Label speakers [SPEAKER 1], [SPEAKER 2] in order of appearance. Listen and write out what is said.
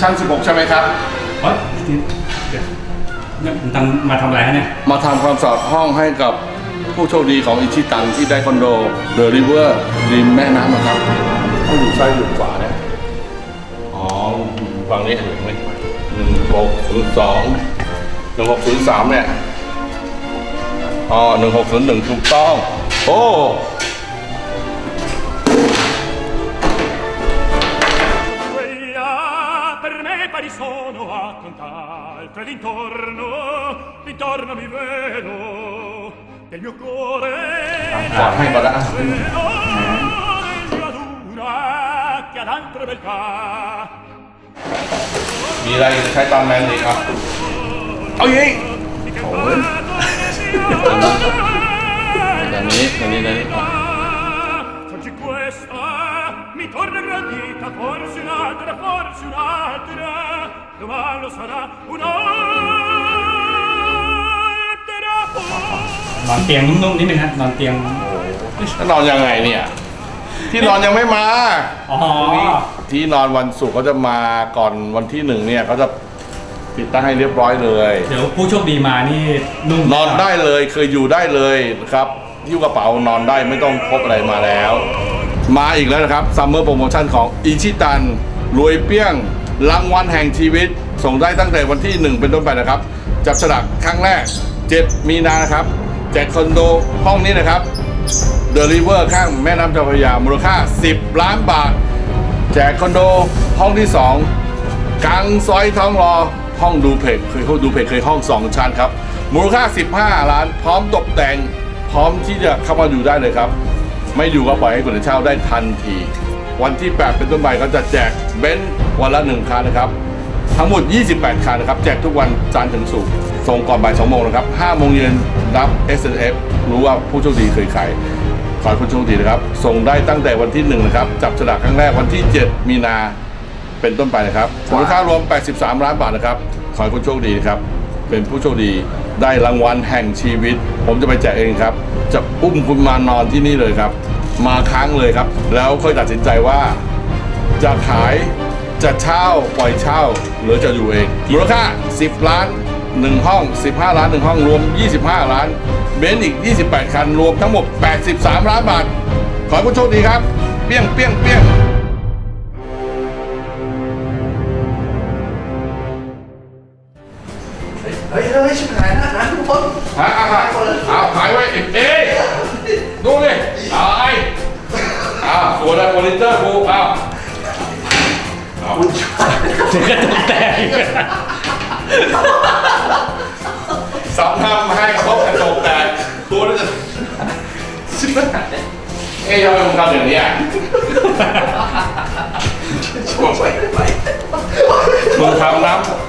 [SPEAKER 1] ชั้น16 ใช่ไหมครับ
[SPEAKER 2] เฮ้ยเดี๋ยวเนี่ยมันตั้งมาทำอะไรฮะเนี่ย
[SPEAKER 1] มาทำความสะอาดห้องให้กับผู้โชคดีของอิชิตันที่ได้คอนโดเดอะริเวอร์ริมแม่น้ำนะครับต้องอยู่ซ้ายอยู่ขวานะอ๋อฝั่งนี้เห็นไหมหนึ่งหกศูนย์สองหนึ่งหกศูนย์สามเนี่ยอ๋อหนึ่งหกศูนย์หนึ่งถูกต้อง โอ้
[SPEAKER 3] sono a quant'altre d'intorno, d'intorno mi vedo del mio cuore.
[SPEAKER 1] ก่อนให้ก่อนละ
[SPEAKER 3] e ora dura che ad altro beltà.
[SPEAKER 1] มีอะไรใช้ตามแมนอีกครับเอายิง
[SPEAKER 3] Di che fatto forse un'altra, forse un'altra, domani lo sarà un'altra.
[SPEAKER 2] นอนเตียงนุ่มๆนิดนึงฮะนอนเตียง
[SPEAKER 1] แล้วนอนยังไงเนี่ย ที่นอนยังไม่มา
[SPEAKER 2] อ๋อ
[SPEAKER 1] ที่นอนวันศุกร์เขาจะมาก่อนวันที่หนึ่งเนี่ยเขาจะติดตั้งให้เรียบร้อยเลย
[SPEAKER 2] เดี๋ยวผู้โชคดีมานี่นุ่ม
[SPEAKER 1] นอนได้เลยเคยอยู่ได้เลยครับยิ้วกระเป๋านอนได้ไม่ต้องพกอะไรมาแล้ว มาอีกแล้วนะครับซัมเมอร์โปรโมชั่นของอิชิตันรวยเปี้ยงรางวัลแห่งชีวิต ส่งได้ตั้งแต่วันที่ 1 เป็นต้นไปนะครับ จับฉลากครั้งแรก 7 มีนานครับ แจกคอนโดห้องนี้นะครับเดลิเวอร์ข้างแม่น้ำเจ้าพระยา มูลค่า 10 ล้านบาท แจกคอนโดห้องที่ 2 กลางซอยทองรอห้องดูเพจเคยเขาดูเพจเคยห้อง 2 ชั้นครับ มูลค่า 15 ล้าน พร้อมตกแต่ง พร้อมที่จะเข้ามาอยู่ได้เลยครับ ไม่อยู่ก็ปล่อยให้คนอื่นเช่าได้ทันที วันที่ 8 เป็นต้นไปก็จะแจกเบนซ์วันละ1คันนะครับ ทั้งหมด 28 คันนะครับ แจกทุกวันจันทร์ถึงศุกร์ส่งก่อนบ่าย2โมงนะครับ5โมงเย็นรับ S F รู้ว่าผู้โชคดีเคยขายขอให้ผู้โชคดีนะครับ ส่งได้ตั้งแต่วันที่ 1 นะครับ จับฉลากครั้งแรกวันที่ 7 มีนาเป็นต้นไปนะครับมูลค่ารวม 83 ล้านบาทนะครับ ขอให้คุณโชคดีนะครับ เป็นผู้โชคดีได้รางวัลแห่งชีวิต ผมจะไปแจกเองครับ จะอุ้มคุณมานอนที่นี่เลยครับ มาค้างเลยครับ แล้วค่อยตัดสินใจว่า จะขายจะเช่าปล่อยเช่า หรือจะอยู่เองมูลค่า 10 ล้าน 1 ห้อง 15 ล้าน 1 ห้องรวม 25 ล้าน เบนซ์อีก 28 คัน รวมทั้งหมด 83 ล้านบาท ขอให้ผู้โชคดีครับ เปี้ยงเปี้ยงเปี้ยง
[SPEAKER 4] เฮ้ยเฮ้ยชิบหายนะนะทุกคน
[SPEAKER 1] หาอาหารเอาขายไว้เอ๊ะดูดิเอาไอ้เอาสวนอะไรโมนิเตอร์กูเอาเอา
[SPEAKER 2] ถึงกระจกแตก
[SPEAKER 1] สำทำให้ครบกระจกแตกตัวน่าจะ
[SPEAKER 4] ชิบหาย
[SPEAKER 1] เอ๊ยทำไมมึงทำอย่างนี้อะ
[SPEAKER 4] ช่วยไปไป
[SPEAKER 1] มึงทำน้ำ